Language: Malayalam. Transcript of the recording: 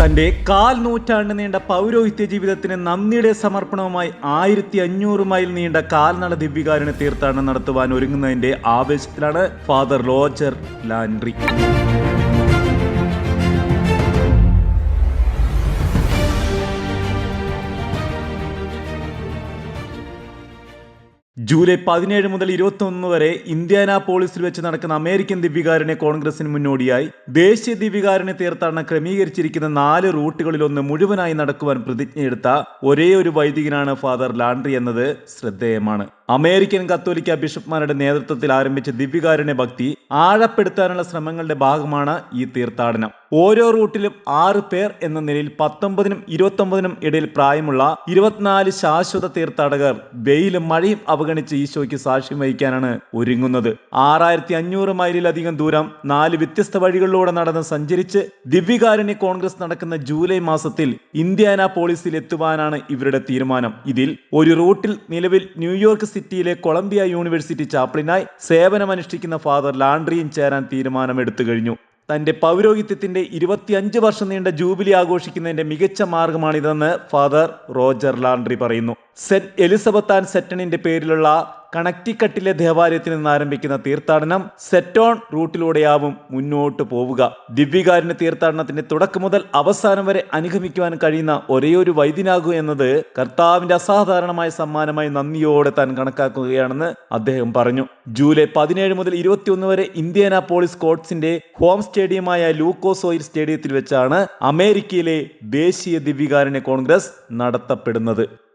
തന്റെ കാൽ നൂറ്റാണ്ട് നീണ്ട പൗരോഹിത്യ ജീവിതത്തിന് നന്ദിയുടെ സമർപ്പണവുമായി ആയിരത്തി അഞ്ഞൂറ് മൈൽ നീണ്ട കാൽനട ദിവ്യകാരുണ്യ തീർത്ഥാടനം നടത്തുവാൻ ഒരുങ്ങുന്നതിന്റെ ആവേശത്തിലാണ് ഫാദർ റോജർ ലാൻഡ്രി. ജൂലൈ പതിനേഴ് മുതൽ ഇരുപത്തി ഒന്ന് വരെ ഇന്ത്യാനാപോളിസിൽ വെച്ച് നടക്കുന്ന അമേരിക്കൻ ദിവ്യകാരുണ്യ കോൺഗ്രസിന് മുന്നോടിയായി ദേശീയ ദിവ്യകാരുണ്യ തീർത്ഥാടനം ക്രമീകരിച്ചിരിക്കുന്ന നാല് റൂട്ടുകളിലൊന്ന് മുഴുവനായി നടക്കുവാൻ പ്രതിജ്ഞയെടുത്ത ഒരേ ഒരു വൈദികനാണ് ഫാദർ ലാൻഡ്രി എന്നത് ശ്രദ്ധേയമാണ്. അമേരിക്കൻ കത്തോലിക്ക ബിഷപ്പ്മാരുടെ നേതൃത്വത്തിൽ ആരംഭിച്ച ദിവ്യകാരുണ്യ ഭക്തി ആഴപ്പെടുത്താനുള്ള ശ്രമങ്ങളുടെ ഭാഗമാണ് ഈ തീർത്ഥാടനം. ഓരോ റൂട്ടിലും ആറ് പേർ എന്ന നിലയിൽ പത്തൊമ്പതിനും ഇരുപത്തൊമ്പതിനും ഇടയിൽ പ്രായമുള്ള ഇരുപത്തിനാല് ശാശ്വത തീർത്ഥാടകർ വെയിലും മഴയും അവഗണിച്ച് ഈശോയ്ക്ക് സാക്ഷ്യം വഹിക്കാനാണ് ഒരുങ്ങുന്നത്. ആറായിരത്തി അഞ്ഞൂറ് മൈലിലധികം ദൂരം നാല് വ്യത്യസ്ത വഴികളിലൂടെ നടന്ന് സഞ്ചരിച്ച് ദിവ്യകാരുണ്യ കോൺഗ്രസ് നടക്കുന്ന ജൂലൈ മാസത്തിൽ ഇന്ത്യാന പോളിസിൽ എത്തുവാനാണ് ഇവരുടെ തീരുമാനം. ഇതിൽ ഒരു റൂട്ടിൽ നിലവിൽ ന്യൂയോർക്ക് സിറ്റിയിലെ കൊളംബിയ യൂണിവേഴ്സിറ്റി ചാപ്ലിനായി സേവനമനുഷ്ഠിക്കുന്ന ഫാദർ ലാൻഡ്രിയും ചേരാൻ തീരുമാനമെടുത്തു കഴിഞ്ഞു. തന്റെ പൗരോഹിത്യത്തിന്റെ ഇരുപത്തിയഞ്ച് വർഷം നീണ്ട ജൂബിലി ആഘോഷിക്കുന്നതിന്റെ മികച്ച മാർഗമാണിതെന്ന് ഫാദർ റോജർ ലാൻഡ്രി പറയുന്നു. സെന്റ് എലിസബത്താൻ സെറ്റണിന്റെ പേരിലുള്ള കണക്റ്റിക്കട്ടിലെ ദേവാലയത്തിൽ നിന്ന് ആരംഭിക്കുന്ന തീർത്ഥാടനം സെറ്റോൺ റൂട്ടിലൂടെയാവും മുന്നോട്ട് പോവുക. ദിവ്യകാരുണ്യ തീർത്ഥാടനത്തിന്റെ തുടക്കം മുതൽ അവസാനം വരെ അനുഗമിക്കുവാൻ കഴിയുന്ന ഒരേയൊരു വൈദ്യനാകൂ എന്നത് കർത്താവിന്റെ അസാധാരണമായ സമ്മാനമായി നന്ദിയോടെ താൻ കണക്കാക്കുകയാണെന്ന് അദ്ദേഹം പറഞ്ഞു. ജൂലൈ പതിനേഴ് മുതൽ ഇരുപത്തിയൊന്ന് വരെ ഇന്ത്യാനാപോളിസ് കോട്സിന്റെ ഹോം സ്റ്റേഡിയമായ ലൂക്കോസോയിൽ സ്റ്റേഡിയത്തിൽ വെച്ചാണ് അമേരിക്കയിലെ ദേശീയ ദിവ്യകാരുണ്യ കോൺഗ്രസ് നടത്തപ്പെടുന്നത്.